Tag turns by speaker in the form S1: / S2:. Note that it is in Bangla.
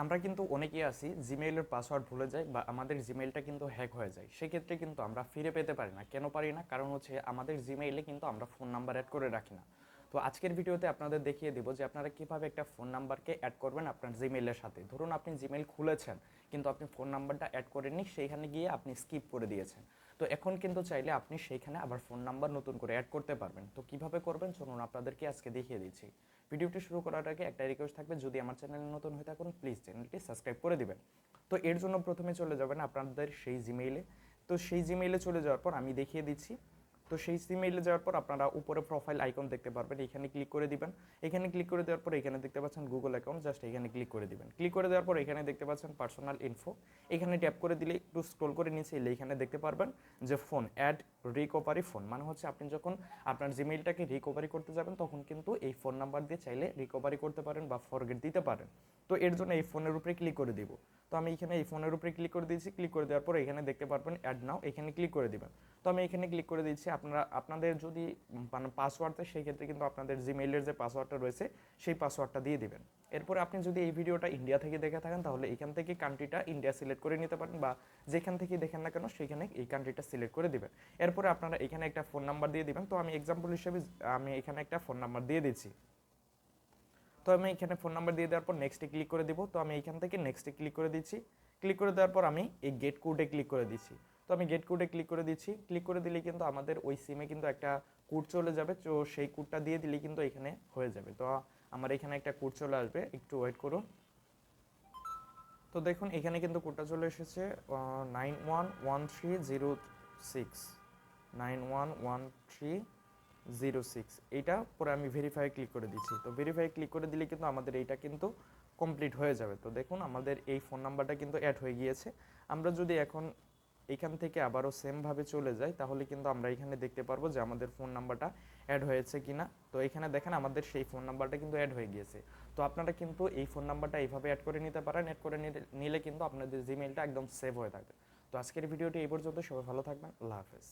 S1: আমরা কিন্তু অনেকেই আছি জিমেইলের পাসওয়ার্ড ভুলে যাই বা আমাদের জিমেইলটা কিন্তু হ্যাক হয়ে যায়। সেক্ষেত্রে কিন্তু আমরা ফিরে পেতে পারি না। কেন পারি না? কারণ হচ্ছে আমাদের জিমেইলে কিন্তু আমরা ফোন নাম্বার অ্যাড করে রাখি না। তো আজকের ভিডিওতে আপনাদের দেখিয়ে দেবো যে আপনারা কীভাবে একটা ফোন নাম্বারকে অ্যাড করবেন আপনার জিমেইলের সাথে। ধরুন আপনি জিমেইল খুলেছেন, কিন্তু আপনি ফোন নাম্বারটা অ্যাড করেননি, সেইখানে গিয়ে আপনি স্কিপ করে দিয়েছেন। তো এখন কিন্তু চাইলে আপনি সেইখানে আবার ফোন নাম্বার নতুন করে অ্যাড করতে পারবেন। তো কীভাবে করবেন? চলুন আপনাদেরকে আজকে দেখিয়ে দিচ্ছি। ভিডিওটি শুরু করার আগে একটা রিকোয়েস্ট থাকবে, যদি আমার চ্যানেলে নতুন হয়ে থাকুন প্লিজ চ্যানেলটি সাবস্ক্রাইব করে দিবেন। তো এর জন্য প্রথমে চলে যাবেন আপনাদের সেই জিমেইলে তো সেই জিমেইলে চলে যাওয়ার পর আমি দেখিয়ে দিচ্ছি তো সেই জিমেইলে যাওয়ার পর আপনারা উপরে প্রোফাইল আইকন দেখতে পারবেন, এখানে ক্লিক করে দিবেন। এখানে ক্লিক করে দেওয়ার পর এখানে দেখতে পাচ্ছেন গুগল অ্যাকাউন্ট জাস্ট এখানে ক্লিক করে দিবেন। ক্লিক করে দেওয়ার পর এখানে দেখতে পাচ্ছেন পার্সোনাল ইনফো এখানে ট্যাপ করে দিলে একটু স্ক্রল করে নিচে এলে এখানে দেখতে পারবেন যে ফোন অ্যাড রিকভারি ফোন মানে হচ্ছে আপনি যখন আপনার জিমেইলটাকে রিকভারি করতে যাবেন, তখন কিন্তু এই ফোন নাম্বার দিয়ে চাইলে রিকভারি করতে পারেন বা ফরগেট দিতে পারেন। তো এর জন্য এই ফোনের উপরে ক্লিক করে দিব। তো আমি এখানে এই ফোনের উপরে ক্লিক করে দিয়েছি। ক্লিক করে দেওয়ার পর এখানে দেখতে পারবেন অ্যাড নাও এখানে ক্লিক করে দিবেন। তো আমি এখানে ক্লিক করে দিচ্ছি আপনারা, আপনাদের যদি মানে পাসওয়ার্ড থাকে সেই ক্ষেত্রে কিন্তু আপনাদের জিমেইলের যে পাসওয়ার্ডটা রয়েছে, সেই পাসওয়ার্ডটা দিয়ে দিবেন। এরপরে আপনি যদি এই ভিডিওটা ইন্ডিয়া থেকে দেখে থাকেন, তাহলে এখান থেকে কান্ট্রিটা ইন্ডিয়া সিলেক্ট করে নিতে পারেন, বা যেখান থেকে দেখেন না কেন, সেখানে এই কান্ট্রিটা সিলেক্ট করে দিবেন। এরপরে আপনারা এখানে একটা ফোন নাম্বার দিয়ে দিবেন। তো আমি এক্সাম্পল হিসেবে, আমি এখানে একটা ফোন নাম্বার দিয়ে দিচ্ছি। তো আমি এখানে ফোন নাম্বার দিয়ে দেওয়ার পর নেক্সটে ক্লিক করে দিব। তো আমি এখান থেকে নেক্সটে ক্লিক করে দিচ্ছি। ক্লিক করে দেওয়ার পর আমি এই গেট কোডে ক্লিক করে দিচ্ছি। তো আমি গেট কোডে ক্লিক করে দিচ্ছি। ক্লিক করে দিলে কিন্তু আমাদের ওই সিমে কিন্তু একটা কোড চলে যাবে। তো সেই কোডটা দিয়ে দিলে কিন্তু এখানে হয়ে যাবে। তো আমার এখানে একটা কোড চলে আসবে। একটু ওয়েট করুন। তো দেখুন, এখানে কিন্তু কোডটা চলে এসেছে nine one one three zero six nine one one three zero six এইটা পরে আমি ভেরিফাই ক্লিক করে দিচ্ছি। তো ভেরিফাই ক্লিক করে দিলে কিন্তু আমাদের এইটা কিন্তু কমপ্লিট হয়ে যাবে। তো দেখুন, আমাদের এই ফোন নাম্বারটা কিন্তু অ্যাড হয়ে গিয়েছে। আমরা যদি এখন এখান থেকে আবারও সেমভাবে চলে যাই তাহলে কিন্তু আমরা এখানে দেখতে পারব যে আমাদের ফোন নাম্বারটা অ্যাড হয়েছে কিনা। তো এখানে দেখেন আমাদের সেই ফোন নাম্বারটা কিন্তু অ্যাড হয়ে গিয়েছে। তো আপনারা কিন্তু এই ফোন নাম্বারটা এইভাবে অ্যাড করে নিতে পারেন অ্যাড করে নিলে- নিলে কিন্তু আপনাদের জিমেইলটা একদম সেভ হয়ে থাকবে। তো আজকের ভিডিওটি এই পর্যন্ত, সবাই ভালো থাকবেন, আল্লাহ হাফেজ।